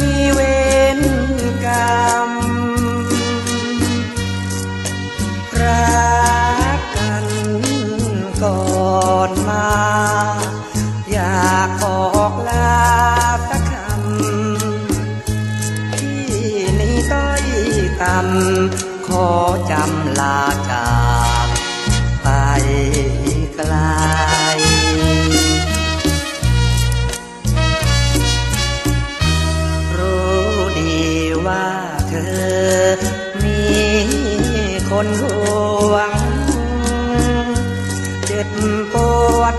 มีเวรกรรมรักกันก่อนมา อยากบอกลาสักคำที่นี้ต้อยต่ำขอจำลาจาก คนห่วงเจ็บปวด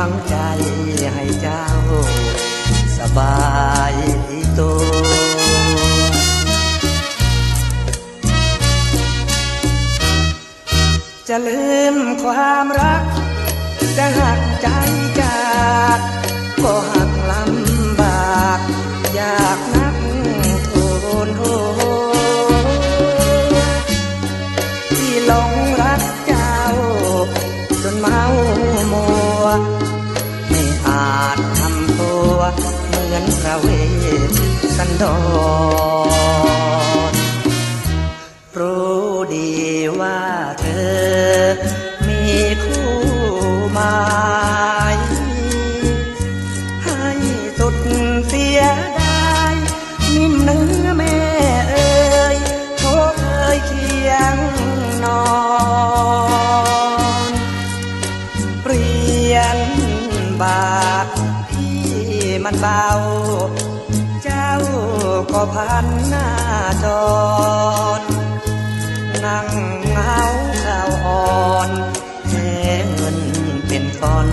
วังใจให้เจ้า สบายตัวจะลืมความรัก จะหักใจจากก็หัก สันรู้ดีว่าเธอ มีคู่หมายให้สุดเสียดายนิ่มเนื้อแม่เอ่ยโทเคยเคียงนอนเปลี่ยนบาทที่มันเบา พันหน้าจอนั่งเงาข้าวอ่อนแห่เงินเป็นตอน